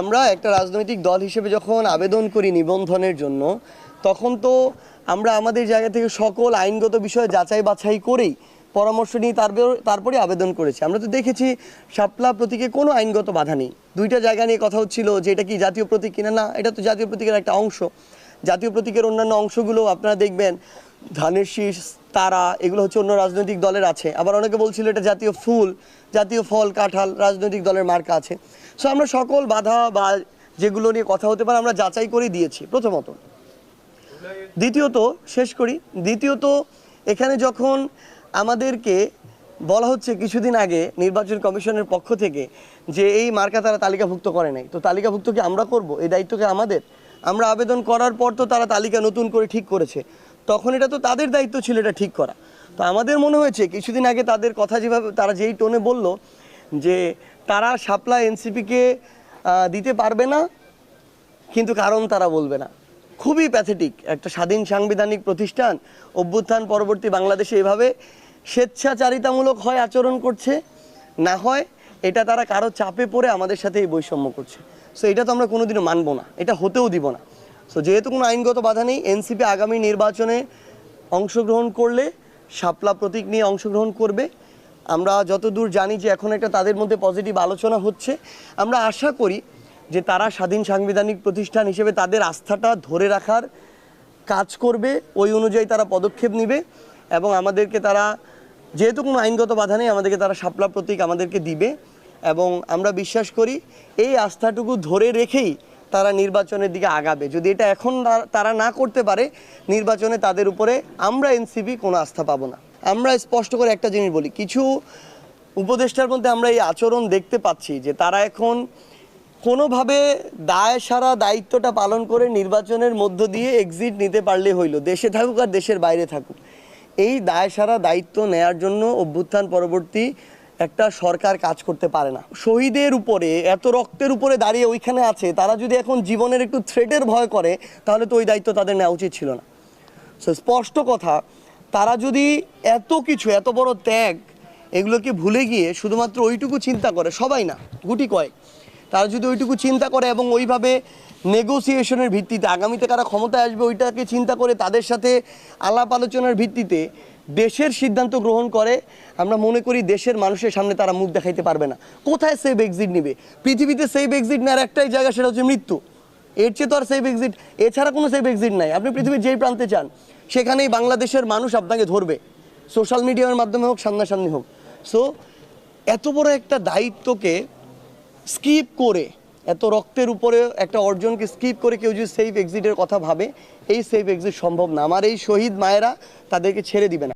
আমরা একটা রাজনৈতিক দল হিসেবে যখন আবেদন করি নিবন্ধনের জন্য, তখন তো আমরা আমাদের জায়গা থেকে সকল আইনগত বিষয়ে যাচাই বাছাই করেই পরামর্শ নিয়ে তারপর, তারপরে আবেদন করেছি। আমরা তো দেখেছি শাপলা প্রতীকে কোনো আইনগত বাধা নেই। দুইটা জায়গা নিয়ে কথা হচ্ছিল যে এটা কি জাতীয় প্রতীক কিনা না, এটা তো জাতীয় প্রতীকের একটা অংশ। জাতীয় প্রতীকের অন্যান্য অংশগুলো আপনারা দেখবেন, ধানের শীষ তারা, এগুলো হচ্ছে অন্য রাজনৈতিক দলের আছে। আবার অনেকে বলছিল এটা জাতীয় ফুল, জাতীয় ফল, কাঁঠাল রাজনৈতিক দলের মার্কা আছে। সো আমরা সকল বাধা বা যেগুলো নিয়ে কথা হতে পারে আমরা যাচাই করে দিয়েছি, প্রথমত। দ্বিতীয়ত, শেষ করি, দ্বিতীয়ত, এখানে যখন আমাদেরকে বলা হচ্ছে কিছুদিন আগে নির্বাচন কমিশনের পক্ষ থেকে যে এই মার্কা তারা তালিকাভুক্ত করে নাই, তো তালিকাভুক্ত কি আমরা করব? এই দায়িত্ব কি আমাদের? আমরা আবেদন করার পর তো তারা তালিকা নতুন করে ঠিক করেছে। তখন এটা তো তাদের দায়িত্ব ছিল এটা ঠিক করা। তো আমাদের মনে হয়েছে, কিছুদিন আগে তাদের কথা যেভাবে, তারা যেই টোনে বলল যে তারা শাপলা এনসিপিকে দিতে পারবে না, কিন্তু কারণ তারা বলবে না। খুবই প্যাথেটিক একটা স্বাধীন সাংবিধানিক প্রতিষ্ঠান, অভ্যুত্থান পরবর্তী বাংলাদেশে এভাবে স্বেচ্ছাচারিতামূলক হয়, আচরণ করছে, না হয় এটা তারা কারও চাপে পড়ে আমাদের সাথে এই বৈষম্য করছে। সো এটা তো আমরা কোনোদিনও মানবো না, এটা হতেও দিব না। সো যেহেতু কোনো আইনগত বাধা নেই, এনসিপি আগামী নির্বাচনে অংশগ্রহণ করলে, শাপলা প্রতীক নিয়ে অংশগ্রহণ করবে। আমরা যতদূর জানি যে এখন একটা তাদের মধ্যে পজিটিভ আলোচনা হচ্ছে। আমরা আশা করি যে তারা স্বাধীন সাংবিধানিক প্রতিষ্ঠান হিসেবে তাদের আস্থাটা ধরে রাখার কাজ করবে, ওই অনুযায়ী তারা পদক্ষেপ নেবে এবং আমাদেরকে তারা, যেহেতু কোনো আইনগত বাধা নেই, আমাদেরকে তারা শাপলা প্রতীক আমাদেরকে দিবে এবং আমরা বিশ্বাস করি এই আস্থাটুকু ধরে রেখেই তারা নির্বাচনের দিকে আগাবে। যদি এটা এখন তারা না করতে পারে, নির্বাচনে তাদের উপরে আমরা এনসিপি কোনো আস্থা পাবো না। আমরা স্পষ্ট করে একটা জিনিস বলি, কিছু উপদেষ্টার মধ্যে আমরা এই আচরণ দেখতে পাচ্ছি যে তারা এখন কোনোভাবে দায় সারা দায়িত্বটা পালন করে নির্বাচনের মধ্য দিয়ে এক্সিট নিতে পারলে হইল, দেশে থাকুক আর দেশের বাইরে থাকুক। এই দায় সারা দায়িত্ব নেয়ার জন্য অভ্যুত্থান পরবর্তী একটা সরকার কাজ করতে পারে না। শহীদের উপরে, এত রক্তের উপরে দাঁড়িয়ে ওইখানে আছে, তারা যদি এখন জীবনের একটু থ্রেটের ভয় করে, তাহলে তো ওই দায়িত্ব তাদের নেওয়া উচিত ছিল না। সো স্পষ্ট কথা, তারা যদি এত কিছু, এত বড় ত্যাগ, এগুলোকে ভুলে গিয়ে শুধুমাত্র ওইটুকু চিন্তা করে, সবাই না, গুটি কয়েক, তারা যদি ওইটুকু চিন্তা করে এবং ওইভাবে নেগোসিয়েশনের ভিত্তিতে, আগামীতে কারা ক্ষমতায় আসবে ওইটাকে চিন্তা করে তাদের সাথে আলাপ আলোচনার ভিত্তিতে দেশের সিদ্ধান্ত গ্রহণ করে। আমরা মনে করি দেশের মানুষের সামনে তারা মুখ দেখাইতে পারবে না। কোথায় সেভ এক্সিট নিবে? পৃথিবীতে সেভ এক্সিট নেওয়ার একটাই জায়গা সেটা হচ্ছে মৃত্যু। এর চেয়ে তো আর সেভ এক্সিট এছাড়া কোনো সেভ এক্সিট নাই। আপনি পৃথিবীর যেই প্রান্তে চান সেখানেই বাংলাদেশের মানুষ আপনাকে ধরবে। সোশ্যাল মিডিয়ার মাধ্যমে হোক, সামনাসামনি হোক। সো এত বড় একটা দায়িত্বকে স্কিপ করে এত রক্তের উপরে একটা অর্জনকে স্কিপ করে কেউ যদি সেফ এক্সিটের কথা ভাবে, এই সেফ এক্সিট সম্ভব না। আমার এই শহীদ মায়েরা তাদেরকে ছেড়ে দিবে না।